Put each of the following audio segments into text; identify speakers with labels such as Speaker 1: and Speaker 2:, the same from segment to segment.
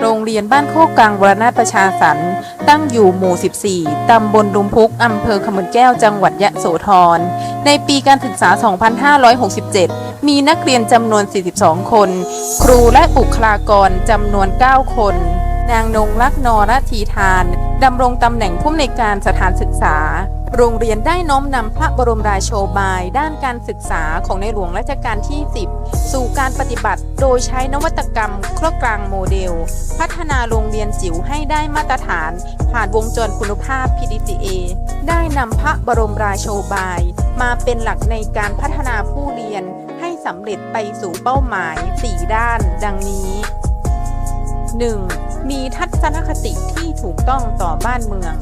Speaker 1: โรงเรียนบ้านโคกกลางวรนาถประชาสรรค์ตั้งอยู่หมู่ 14 ตำบลดุมพุก อำเภอขมุนแก้ว จังหวัดยะโสธร ในปีการศึกษา 2567 มีนักเรียนจำนวน 42 คน ครูและบุคลากรจำนวน 9 คนนางนงลักษณ์นรทีทาน ดำรงตำแหน่งผู้อำนวยการสถานศึกษา โรงเรียนได้น้อมนำพระบรมราโชบาย ด้านการศึกษาของในหลวงรัชกาลที่ 10 สู่การปฏิบัติ โดยใช้นวัตกรรมครอบกลางโมเดล พัฒนาโรงเรียนจิ๋วให้ได้มาตรฐาน ผ่านวงจรคุณภาพ PDCA ได้นำพระบรมราโชบาย มาเป็นหลักในการพัฒนาผู้เรียนให้สำเร็จไปสู่เป้าหมาย 4 ด้าน ดังนี้ 1. มีทัศนคติที่ถูกต้องต่อบ้านเมือง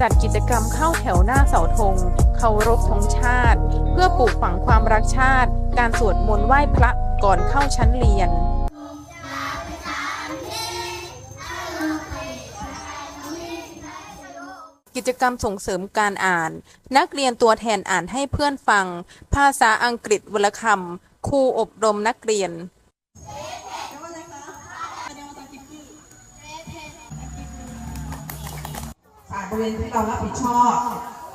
Speaker 1: จัดกิจกรรมเข้าแถวหน้าเสาธงเคารพธงชาติ เพื่อปลูกฝังความรักชาติ การสวดมนต์ไหว้พระก่อนเข้าชั้นเรียนกิจกรรมส่งเสริมการอ่าน นักเรียนตัวแทนอ่านให้เพื่อนฟัง ภาษาอังกฤษวลคำครูอบรมนักเรียน
Speaker 2: บริเวณที่เรารับผิดชอบ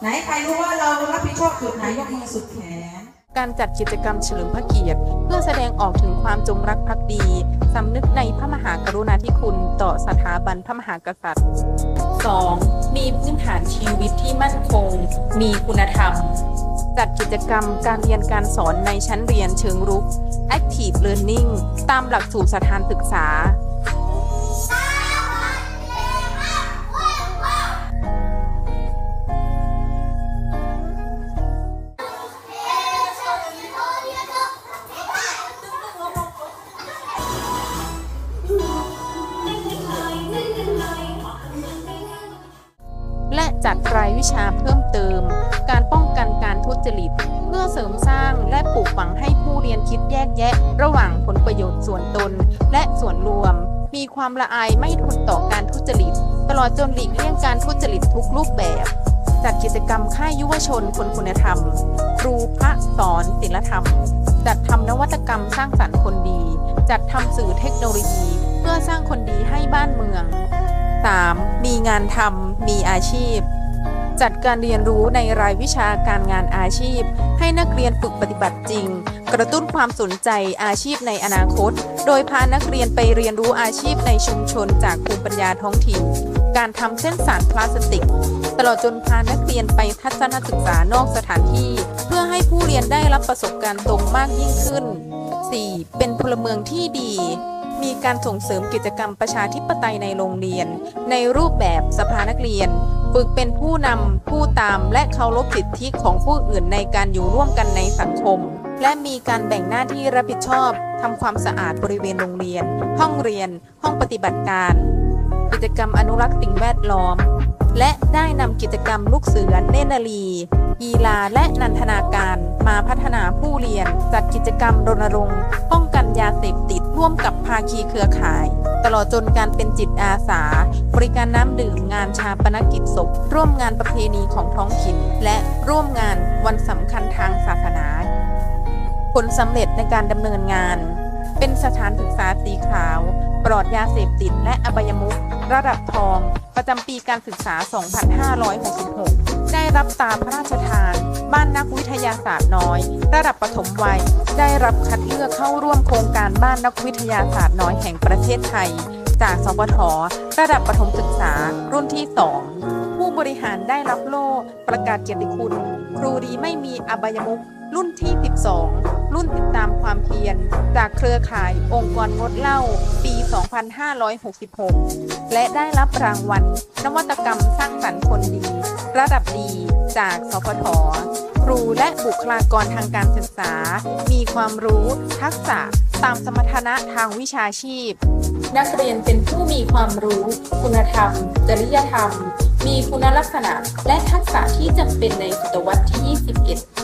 Speaker 2: ไหนใครรู้ว่าเรารับผิดชอบจุดไหนยกมือสุดแขน
Speaker 1: การจัดกิจกรรมเฉลิมพระเกียรติเพื่อแสดงออกถึงความจงรักภักดี สำนึกในพระมหากรุณาธิคุณต่อสถาบันพระมหากษัตริย์ 2. มีพื้นฐานชีวิตที่มั่นคง มีคุณธรรม จัดกิจกรรมการเรียนการสอนในชั้นเรียนเชิงรุก Active Learning ตามหลักสูตรสถานศึกษา จัดรายวิชาเพิ่มเติม การป้องกันการทุจริต เพื่อเสริมสร้างและปลูกฝังให้ผู้เรียนคิดแยกแยะ ระหว่างผลประโยชน์ส่วนตน และส่วนรวม มีความละอายไม่ทนต่อการทุจริต ตลอดจนหลีกเลี่ยงการทุจริตทุกรูปแบบ จัดกิจกรรมค่ายยุวชนคนคุณธรรม ครูพระสอนศิลธรรม จัดทำนวัตกรรมสร้างสรรค์คนดี จัดทำสื่อเทคโนโลยี เพื่อสร้างคนดีให้บ้านเมือง 3. มีงานทำมีอาชีพ จัดการเรียนรู้ในรายวิชาการงานอาชีพ ให้นักเรียนฝึกปฏิบัติจริง กระตุ้นความสนใจอาชีพในอนาคต โดยพานักเรียนไปเรียนรู้อาชีพในชุมชนจากภูมิปัญญาท้องถิ่น การทำเส้นสารพลาสติก ตลอดจนพานักเรียนไปทัศนศึกษานอกสถานที่ เพื่อให้ผู้เรียนได้รับประสบการณ์ตรงมากยิ่งขึ้น 4. เป็นพลเมืองที่ดี มีการส่งเสริมกิจกรรมประชาธิปไตยในโรงเรียน ในรูปแบบสภานักเรียน ฝึกเป็นผู้นำผู้ตามและเคารพสิทธิของผู้อื่นในการอยู่ร่วมกันในสังคม และมีการแบ่งหน้าที่รับผิดชอบทำความสะอาดบริเวณโรงเรียน ห้องเรียน ห้องปฏิบัติการ กิจกรรมอนุรักษ์สิ่งแวดล้อม และได้นำกิจกรรมลูกเสือเนนารีกีฬาและนันทนาการ มาพัฒนาผู้เรียน จัดกิจกรรมรณรงค์ป้อง ยาเสพติดร่วมกับภาคีเครือข่าย ตลอดจนการเป็นจิตอาสา บริการน้ำดื่มงานชาปนกิจศพ ร่วมงานประเพณีของท้องถิ่น และร่วมงานวันสำคัญทางศาสนา ผลสำเร็จในการดำเนินงาน เป็นสถานศึกษาสีขาว ปลอดยาเสพติดและอบายมุขระดับทอง ประจำปีการศึกษา 2566 ได้รับตามพระราชทาน บ้านนักวิทยาศาสตร์น้อย ระดับปฐมวัย ได้รับคัดเลือกเข้าร่วมโครงการบ้านนักวิทยาศาสตร์น้อยแห่งประเทศไทย จากสพทระดับประถมศึกษารุ่นที่ 2 ผู้บริหารได้รับโล่ประกาศเกียรติคุณ ครูดีไม่มีอบายมุขรุ่นที่ 12 รุ่นติดตามความเพียร จากเครือข่ายองค์กรงดเหล้าปี 2566 และได้รับรางวัล นวัตกรรมสร้างสรรค์คนดี ระดับดีจากสพทครูและบุคลากรทางการศึกษา มีความรู้ทักษะตามสมรรถนะทางวิชาชีพ นักเรียนเป็นผู้มีความรู้ คุณธรรม จริยธรรม มีคุณลักษณะและทักษะที่จำเป็นในศตวรรษที่ 21